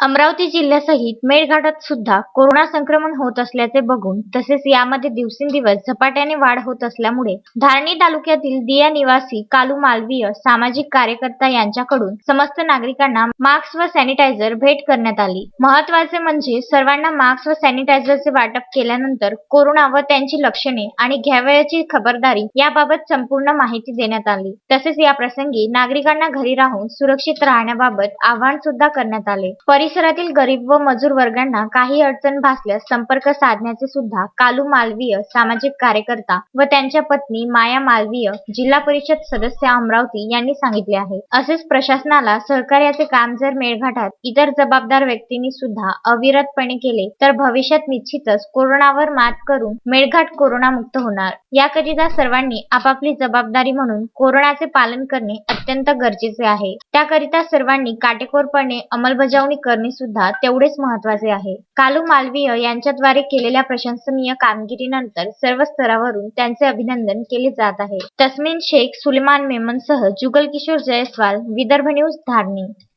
अमरावती जिल्ह्यासहित मेळघाटात सुद्धा कोरोना संक्रमण होत असल्याचे बघून तसेच यामध्ये दिवसेंदिवस झपाट्याने वाढ होत असल्यामुळे धारणी तालुक्यातील दिया निवासी कालू मालवीय सामाजिक कार्यकर्ता यांच्याकडून समस्त नागरिकांना मास्क व सॅनिटायझर भेट करण्यात आली. महत्त्वाचे म्हणजे सर्वांना मास्क व सॅनिटायझरचे वाटप केल्यानंतर कोरोना व त्यांची लक्षणे आणि घ्यावयाची खबरदारी याबाबत संपूर्ण माहिती देण्यात आली. तसेच या प्रसंगी नागरिकांना घरी राहून सुरक्षित राहण्याबाबत आवाहन सुद्धा करण्यात आले. परिसरातील गरीब व मजूर वर्गांना काही अडचण भासल्यास संपर्क साधण्याचे सुद्धा कालू मालवीय सामाजिक कार्यकर्ता व त्यांच्या पत्नी माया मालवीय जिल्हा परिषद सदस्य अमरावती यांनी सांगितले आहे. असेच प्रशासनाला सहकार्याचे काम जर मेळघाटात इतर जबाबदार व्यक्तींनी सुद्धा अविरतपणे केले तर भविष्यात निश्चितच कोरोनावर मात करून मेळघाट कोरोनामुक्त होणार. याकरिता सर्वांनी आपापली जबाबदारी म्हणून कोरोनाचे पालन करणे अत्यंत गरजेचे आहे. त्याकरिता सर्वांनी काटेकोरपणे अंमलबजावणी करणे सुद्धा तेवढेच महत्त्वाचे आहे. कालू मालवीय यांच्याद्वारे केलेल्या प्रशंसनीय कामगिरीनंतर सर्व स्तरावरून त्यांचे अभिनंदन केले जात आहे. तस्मिन शेख सुलेमान मेमनसह जुगल किशोर जयस्वाल विदर्भ न्यूज धारणी.